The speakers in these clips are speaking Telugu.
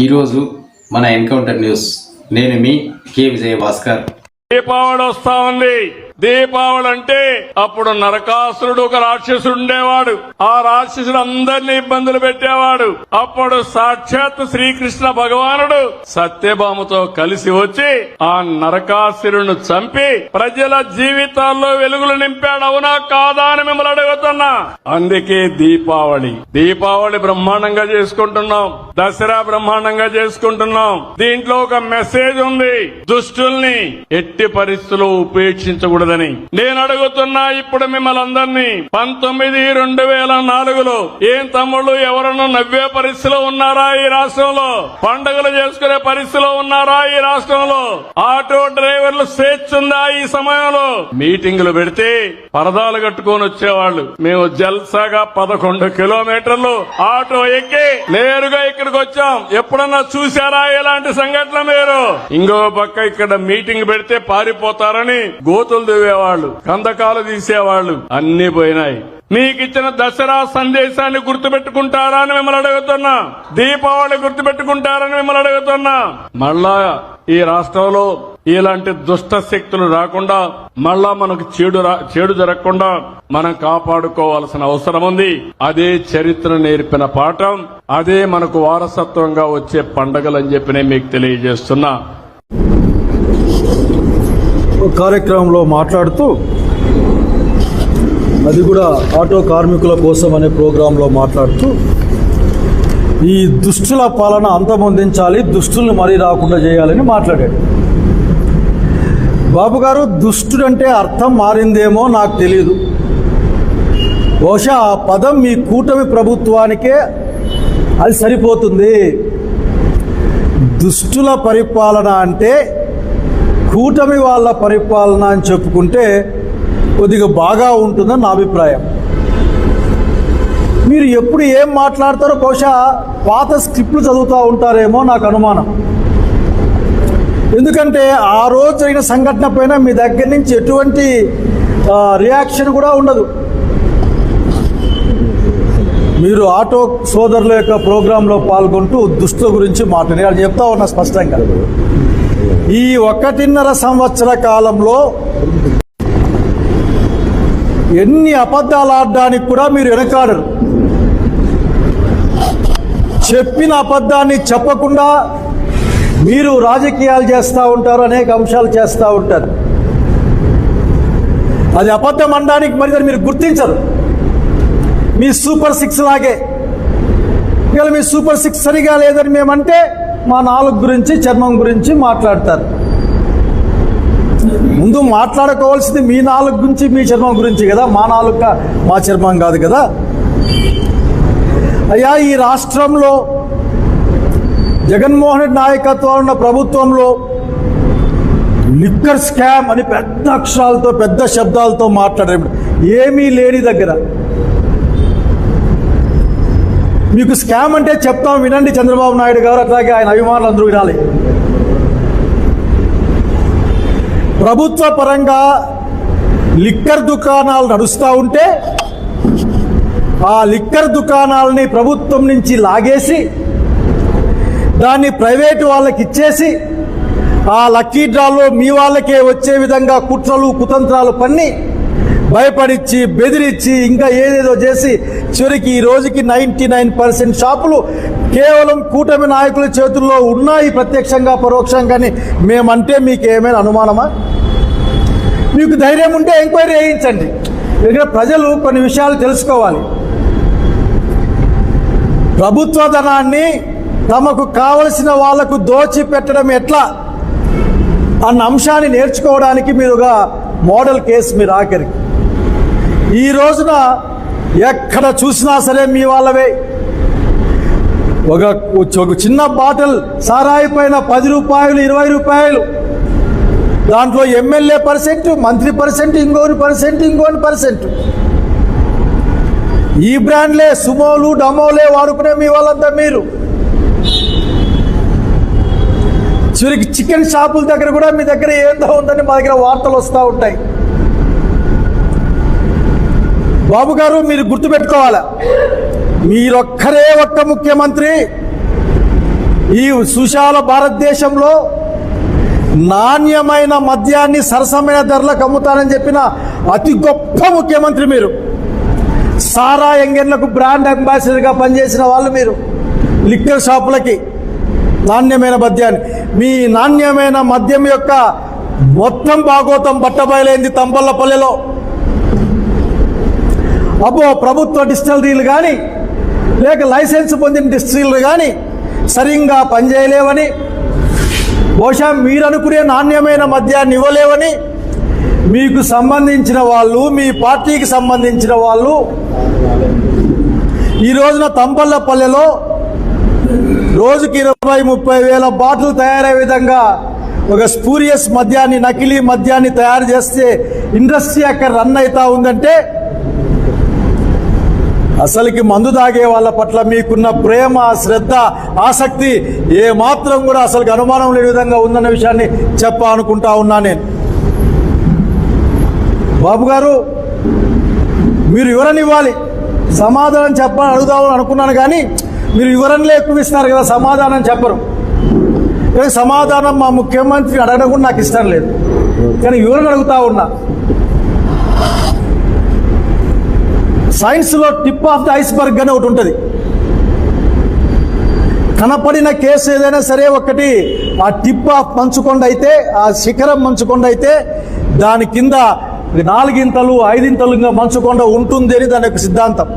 ఈరోజు మన ఎన్కౌంటర్ న్యూస్. నేను మీ కే. విజయ భాస్కర్ దీపావళి వస్తా ఉంది. దీపావళి అంటే అప్పుడు నరకాసురుడు ఒక రాక్షసుడు ఉండేవాడు. ఆ రాక్షసుడు అందరినీ ఇబ్బందులు పెట్టేవాడు. అప్పుడు సాక్షాత్ శ్రీకృష్ణ భగవానుడు సత్యభామతో కలిసి వచ్చి ఆ నరకాసురుడు చంపి ప్రజల జీవితాల్లో వెలుగులు నింపాడు. అవునా కాదా అని మిమ్మల్ని అడుగుతున్నా. అందుకే దీపావళి. దీపావళి బ్రహ్మాండంగా చేసుకుంటున్నాం. దసరా బ్రహ్మాండంగా చేసుకుంటున్నాం. దీంట్లో ఒక మెసేజ్ ఉంది. దుష్టుల్ని ఎట్టి పరిస్థితుల్లో ఉపేక్షించకూడదని నేను అడుగుతున్నా ఇప్పుడు మిమ్మల్ని అందరినీ. పంతొమ్మిది రెండు వేల నాలుగులో ఏం తమ్ముళ్ళు ఎవరన్నా నవ్వే పరిస్థితిలో ఉన్నారా ఈ రాష్ట్రంలో? పండుగలు చేసుకునే పరిస్థితిలో ఉన్నారా ఈ రాష్ట్రంలో? ఆటో డ్రైవర్లు స్వేచ్ఛ ఉందా ఈ సమయంలో? మీటింగులు పెడితే పరదాలు కట్టుకొని వచ్చేవాళ్ళు. మేము జల్సాగా పదకొండు కిలోమీటర్లు ఆటో ఎక్కి నేరుగా ఇక్కడికి వచ్చాం. ఎప్పుడన్నా చూసారా ఇలాంటి సంఘటన మీరు? ఇంకో పక్క ఇక్కడ మీటింగ్ పెడితే పారిపోతారని గోతులు చదివేవాళ్ళు కందకాలు తీసేవాళ్ళు అన్ని పోయినాయి. మీకు ఇచ్చిన దసరా సందేశాన్ని గుర్తుపెట్టుకుంటారా అని మిమ్మల్ని అడుగుతున్నా. దీపావళి గుర్తుపెట్టుకుంటారని మిమ్మల్ని అడుగుతున్నా. మళ్ళా ఈ రాష్ట్రంలో ఇలాంటి దుష్ట శక్తులు రాకుండా మళ్ళా మనకు చెడు చెడు జరగకుండా మనం కాపాడుకోవాల్సిన అవసరం ఉంది. అదే చరిత్ర నేర్పిన పాఠం అదే మనకు వారసత్వంగా వచ్చే పండగలని చెప్పి నేను మీకు తెలియజేస్తున్నా. కార్యక్రమంలో మాట్లాడుతూ అది కూడా ఆటో కార్మికుల కోసం అనే ప్రోగ్రాంలో మాట్లాడుతూ ఈ దుష్టుల పాలన అంతమొందించాలి దుష్టుల్ని మరీ రాకుండా చేయాలని మాట్లాడాడు. బాబు గారు దుష్టుడంటే అర్థం మారిందేమో నాకు తెలియదు బహుశా ఆ పదం మీ కూటమి ప్రభుత్వానికే అది సరిపోతుంది. దుష్టుల పరిపాలన అంటే కూటమి వాళ్ళ పరిపాలన అని చెప్పుకుంటే కొద్దిగా బాగా ఉంటుందని నా అభిప్రాయం. మీరు ఎప్పుడు ఏం మాట్లాడతారో బహుశా పాత స్క్రిప్ట్లు చదువుతూ ఉంటారేమో నాకు అనుమానం. ఎందుకంటే ఆ రోజు జరిగిన సంఘటన పైన మీ దగ్గర నుంచి ఎటువంటి రియాక్షన్ కూడా ఉండదు. మీరు ఆటో సోదరుల యొక్క ప్రోగ్రాంలో పాల్గొంటూ దుస్తుల గురించి మాట్లాడి చెప్తా ఉన్నా స్పష్టంగా. ఈ ఒకటిన్నర సంవత్సర కాలంలో ఎన్ని అబద్ధాలు ఆడడానికి కూడా మీరు వెనకాడరు. చెప్పిన అబద్ధాన్ని చెప్పకుండా మీరు రాజకీయాలు చేస్తూ ఉంటారు అనేక అంశాలు చేస్తూ ఉంటారు. అది అబద్ధం అనడానికి మరి మీరు గుర్తించరు. మీ సూపర్ సిక్స్ లాగే. ఇవాళ మీ సూపర్ సిక్స్ సరిగా లేదని మేమంటే మా నాలుగు గురించి చర్మం గురించి మాట్లాడతారు. ముందు మాట్లాడుకోవాల్సింది మీ నాలుగు గురించి మీ చర్మం గురించి కదా. మా నాలుగు మా చర్మం కాదు కదా. అయ్యా ఈ రాష్ట్రంలో జగన్మోహన్ రెడ్డి నాయకత్వం ఉన్న ప్రభుత్వంలో లిక్కర్ స్కామ్ అని పెద్ద అక్షరాలతో పెద్ద శబ్దాలతో మాట్లాడారు. ఏమీ లేని దగ్గర మీకు స్కామ్ అంటే చెప్తాం వినండి చంద్రబాబు నాయుడు గారు అట్లాగే ఆయన అభిమానులు అందరూ వినాలి. ప్రభుత్వ పరంగా లిక్కర్ దుకాణాలు నడుస్తూ ఉంటే ఆ లిక్కర్ దుకాణాలని ప్రభుత్వం నుంచి లాగేసి దాన్ని ప్రైవేటు వాళ్ళకి ఇచ్చేసి ఆ లక్కీ డ్రాలో మీ వాళ్ళకే వచ్చే విధంగా కుట్రలు కుతంత్రాలు పన్ని భయపడిచ్చి బెదిరించి ఇంకా ఏదేదో చేసి చివరికి ఈ రోజుకి నైంటీ నైన్ పర్సెంట్ షాపులు కేవలం కూటమి నాయకుల చేతుల్లో ఉన్నాయి ప్రత్యక్షంగా పరోక్షంగాని మేమంటే మీకు ఏమైనా అనుమానమా? మీకు ధైర్యం ఉంటే ఎంక్వైరీ చేయించండి. ఇక్కడ ప్రజలు కొన్ని విషయాలు తెలుసుకోవాలి. ప్రభుత్వ ధనాన్ని తమకు కావలసిన వాళ్ళకు దోచి పెట్టడం ఎట్లా అన్న అంశాన్ని నేర్చుకోవడానికి మీరు ఒక మోడల్ కేసు మీరు ఆఖరికి ఈ రోజున ఎక్కడ చూసినా సరే మీ వాళ్ళవే. ఒక ఒక చిన్న బాటిల్ సారాయి పైన పది రూపాయలు ఇరవై రూపాయలు. దాంట్లో ఎమ్మెల్యే పర్సెంట్ మంత్రి పర్సెంట్ ఇంకోని పర్సెంట్ ఇంకోని పర్సెంట్. ఈ బ్రాండ్లే సుమోలు డమోలే వాడుకునే మీ వాళ్ళంతా మీరు. చివరికి చికెన్ షాపుల దగ్గర కూడా మీ దగ్గర ఏందో ఉందని మా దగ్గర వార్తలు వస్తూ ఉంటాయి. బాబు గారు మీరు గుర్తుపెట్టుకోవాలా? మీరొక్కరే ఒక్క ముఖ్యమంత్రి. ఈ సుశాల భారతదేశంలో నాణ్యమైన మద్యాన్ని సరసమైన ధరలకు అమ్ముతానని చెప్పిన అతి గొప్ప ముఖ్యమంత్రి మీరు. సారా ఎంగెన్లకు బ్రాండ్ అంబాసిడర్గా పనిచేసిన వాళ్ళు మీరు. లిక్కర్ షాపులకి నాణ్యమైన మద్యాన్ని. మీ నాణ్యమైన మద్యం యొక్క మొత్తం భాగోతం బట్టబయలైంది తంబల్లపల్లెలో అబ్బో ప్రభుత్వ డిస్టిలరీలు కానీ లేక లైసెన్స్ పొందిన డిస్టిలరీలు కానీ సరిగ్గా పనిచేయలేవని బహుశా మీరనుకునే నాణ్యమైన మద్యాన్ని ఇవ్వలేవని మీకు సంబంధించిన వాళ్ళు మీ పార్టీకి సంబంధించిన వాళ్ళు ఈ రోజున తంపల్లపల్లెలో రోజుకి ఇరవై ముప్పై వేల బాటిల్ తయారయ్యే విధంగా ఒక స్పూరియస్ మద్యాన్ని నకిలీ మద్యాన్ని తయారు చేస్తే ఇండస్ట్రీ అక్కడ రన్ అవుతా ఉందంటే అసలుకి మందు తాగే వాళ్ళ పట్ల మీకున్న ప్రేమ శ్రద్ధ ఆసక్తి ఏ మాత్రం కూడా అసలు అనుమానం లేని విధంగా ఉందన్న విషయాన్ని చెప్పాలనుకుంటా ఉన్నా నేను. బాబు గారు మీరు వివరణ ఇవ్వాలి. సమాధానం చెప్పాలని అడుగుదామని అనుకున్నాను కానీ మీరు వివరణలే ఎక్కువ ఇస్తున్నారు కదా సమాధానం చెప్పరు. సమాధానం మా ముఖ్యమంత్రి అడగడం కూడా నాకు ఇష్టం లేదు. కానీ వివరణ అడుగుతా ఉన్నా. సైన్స్లో టిప్ ఆఫ్ ద ఐస్బర్గ్ అని ఒకటి ఉంటుంది. కనపడిన కేసు ఏదైనా సరే ఒకటి ఆ టిప్ ఆఫ్ మంచుకొండ అయితే ఆ శిఖరం మంచుకొండ అయితే దాని కింద నాలుగింతలు ఐదింతలుగా మంచుకొండ ఉంటుంది అని దాని యొక్క సిద్ధాంతం.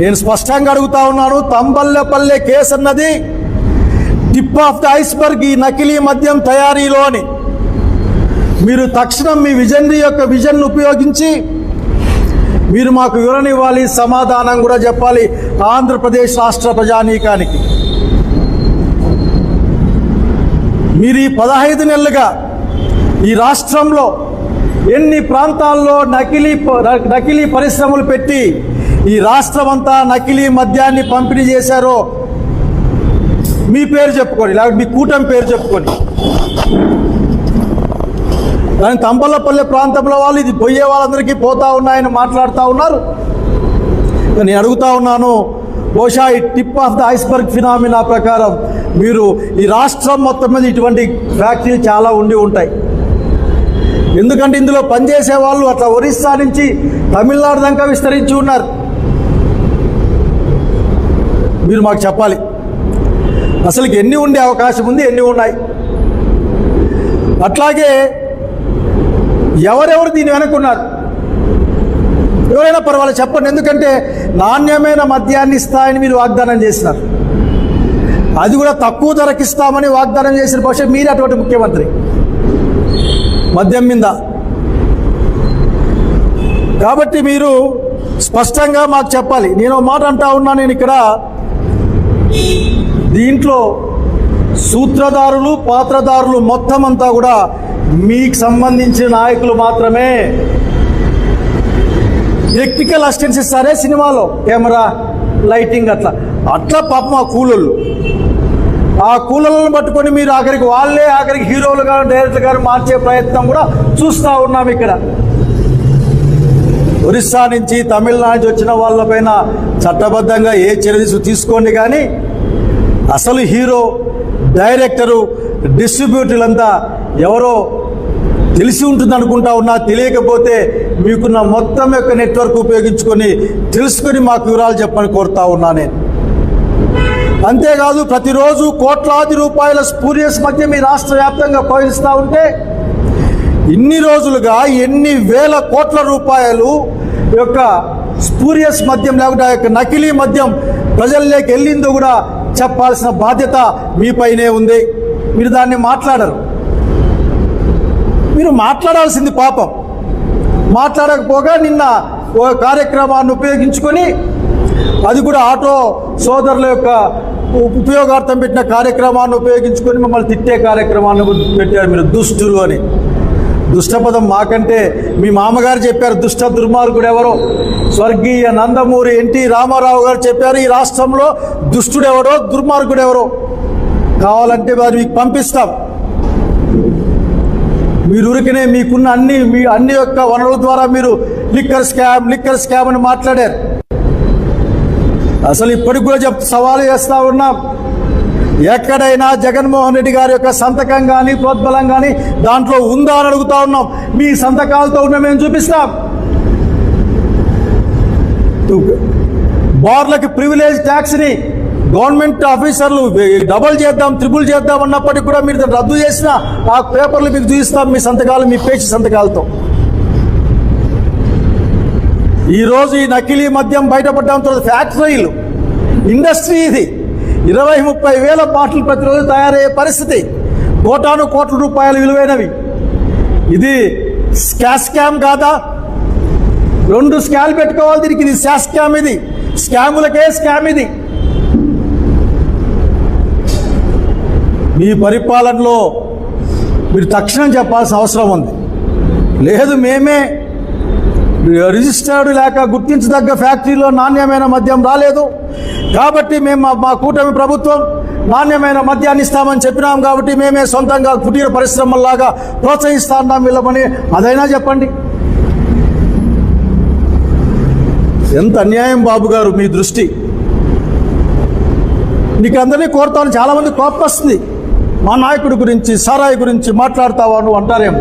నేను స్పష్టంగా అడుగుతా ఉన్నాను తంబల్లెపల్లె కేసు అన్నది టిప్ ఆఫ్ ద ఐస్బర్గ్ ఈ నకిలీ మద్యం తయారీలో అని. మీరు తక్షణం మీ విజన్ యొక్క విజన్ ఉపయోగించి మీరు మాకు వివరణ ఇవ్వాలి సమాధానం కూడా చెప్పాలి ఆంధ్రప్రదేశ్ రాష్ట్ర ప్రజానీకానికి. మీరు ఈ పదహైదు నెలలుగా ఈ రాష్ట్రంలో ఎన్ని ప్రాంతాల్లో నకిలీ ప- నకిలీ పరిశ్రమలు పెట్టి ఈ రాష్ట్రం అంతా నకిలీ మద్యాన్ని పంపిణీ చేశారో మీ పేరు చెప్పుకొని లేకపోతే మీ కూటమి పేరు చెప్పుకొని. కానీ తంబలపల్లె ప్రాంతంలో వాళ్ళు ఇది పోయే వాళ్ళందరికీ పోతా ఉన్నాయని మాట్లాడుతూ ఉన్నారు. నేను అడుగుతా ఉన్నాను బహుశా ఈ tip of the iceberg phenomena ప్రకారం మీరు ఈ రాష్ట్రం మొత్తం మీద ఇటువంటి ఫ్యాక్టరీలు చాలా ఉండి ఉంటాయి. ఎందుకంటే ఇందులో పనిచేసే వాళ్ళు అట్లా ఒరిస్సా నుంచి తమిళనాడు దాకా విస్తరించి ఉన్నారు. మీరు మాకు చెప్పాలి. అసలుకి ఎన్ని ఉండే అవకాశం ఉంది ఎన్ని ఉన్నాయి? అట్లాగే ఎవరెవరు దీని వెనుకున్నారు ఎవరైనా పర్వాలేదు చెప్పండి. ఎందుకంటే నాణ్యమైన మద్యాన్ని ఇస్తాయని మీరు వాగ్దానం చేసినారు. అది కూడా తక్కువ ధరకి ఇస్తామని వాగ్దానం చేసిన బహుశా మీరే అటువంటి ముఖ్యమంత్రి. మద్యం మీద. కాబట్టి మీరు స్పష్టంగా మాకు చెప్పాలి. నేను మాట అంటా ఉన్నా నేను ఇక్కడ దీంట్లో సూత్రధారులు పాత్రధారులు మొత్తం అంతా కూడా మీకు సంబంధించిన నాయకులు మాత్రమే టెక్నికల్ అసిస్టెన్స్ ఇస్తారే సినిమాలో కెమెరా లైటింగ్ అట్లా. అట్లా పాపం ఆ కూలోళ్ళు. ఆ కూలలను పట్టుకొని మీరు ఆఖరికి వాళ్ళే ఆఖరికి హీరోలు గారు డైరెక్టర్ గారు మార్చే ప్రయత్నం కూడా చూస్తూ ఉన్నాం ఇక్కడ. ఒరిస్సా నుంచి తమిళనాడు నుంచి వచ్చిన వాళ్ళపైన చట్టబద్ధంగా ఏ చర్య తీసుకోండి కానీ అసలు హీరో డైరెక్టరు డిస్ట్రిబ్యూటర్లంతా ఎవరో తెలిసి ఉంటుంది అనుకుంటా ఉన్నా తెలియకపోతే మీకున్న మొత్తం యొక్క నెట్వర్క్ ఉపయోగించుకొని తెలుసుకొని మాకు వివరాలు చెప్పని కోరుతా ఉన్నా నేను. అంతేకాదు ప్రతిరోజు కోట్లాది రూపాయల స్పూరియస్ మధ్య మీ రాష్ట్ర వ్యాప్తంగా పోయిస్తూ ఉంటే ఇన్ని రోజులుగా ఎన్ని వేల కోట్ల రూపాయలు యొక్క స్పూరియస్ మద్యం లేకుండా యొక్క నకిలీ మద్యం ప్రజల్లోకి వెళ్ళిందో కూడా చెప్పాల్సిన బాధ్యత మీపైనే ఉంది. మీరు దాన్ని మాట్లాడరు. మీరు మాట్లాడాల్సింది పాపం. మాట్లాడకపోగా నిన్న ఓ కార్యక్రమాన్ని ఉపయోగించుకొని అది కూడా ఆటో సోదరుల యొక్క ఉపయోగార్థం పెట్టిన కార్యక్రమాన్ని ఉపయోగించుకొని మిమ్మల్ని తిట్టే కార్యక్రమాన్ని పెట్టారు మీరు దుష్టులు అని. దుష్టపదం మాకంటే మీ మామగారు చెప్పారు దుష్ట దుర్మార్గుడు ఎవరో. స్వర్గీయ నందమూరి ఎన్టీ రామారావు గారు చెప్పారు ఈ రాష్ట్రంలో దుష్టుడెవరో దుర్మార్గుడెవరో. కావాలంటే వారు మీకు పంపిస్తాం. మీరు ఊరికనే మీకున్న అన్ని మీ అన్ని యొక్క వనరుల ద్వారా మీరు లిక్కర్ స్కామ్ లిక్కర్ స్కామ్ అని మాట్లాడారు. అసలు ఇప్పటికి కూడా చెప్ సవాలు చేస్తా ఉన్నాం. ఎక్కడైనా జగన్మోహన్ రెడ్డి గారి యొక్క సంతకం కానీ ప్రోద్బలం కానీ దాంట్లో ఉందా అని అడుగుతా ఉన్నాం. మీ సంతకాలతో ఉన్న మేము చూపిస్తాం. బార్లకు ప్రివిలేజ్ ట్యాక్స్ని గవర్నమెంట్ ఆఫీసర్లు డబుల్ చేద్దాం త్రిబుల్ చేద్దాం అన్నప్పటికీ కూడా మీరు రద్దు చేసిన ఆ పేపర్లు మీకు చూపిస్తాం మీ సంతకాలు మీ పేచి సంతకాలతో. ఈరోజు ఈ నకిలీ మద్యం బయటపడడంతో ఫ్యాక్టరీలు ఇండస్ట్రీ ఇది. ఇరవై ముప్పై వేల బాటిల్ ప్రతిరోజు తయారయ్యే పరిస్థితి. కోటాను కోట్ల రూపాయలు విలువైనవి. ఇది స్కా స్కామ్ కాదా? రెండు స్కామ్ పెట్టుకోవాలి దీనికి ఇది శా స్కామ్ ఇది. స్కాములకే స్కామ్ ఇది. మీ పరిపాలనలో మీరు తక్షణం చెప్పాల్సిన అవసరం ఉంది. లేదు మేమే రిజిస్టర్డ్ లేక గుర్తించదగ్గ ఫ్యాక్టరీలో నాణ్యమైన మద్యం రాలేదు. కాబట్టి మేము మా- మా కూటమి ప్రభుత్వం నాణ్యమైన మద్యాన్ని ఇస్తామని చెప్పినాం కాబట్టి మేమే సొంతంగా కుటీర పరిశ్రమల్లాగా ప్రోత్సహిస్తా ఉన్నాం వీళ్ళమని అదైనా చెప్పండి. ఎంత అన్యాయం బాబు గారు మీ దృష్టి. నీకు అందరినీ కోరుతాను. చాలామంది కోపం వస్తుంది. మా నాయకుడి గురించి సారాయి గురించి మాట్లాడతావా నువ్వు అంటారేమో.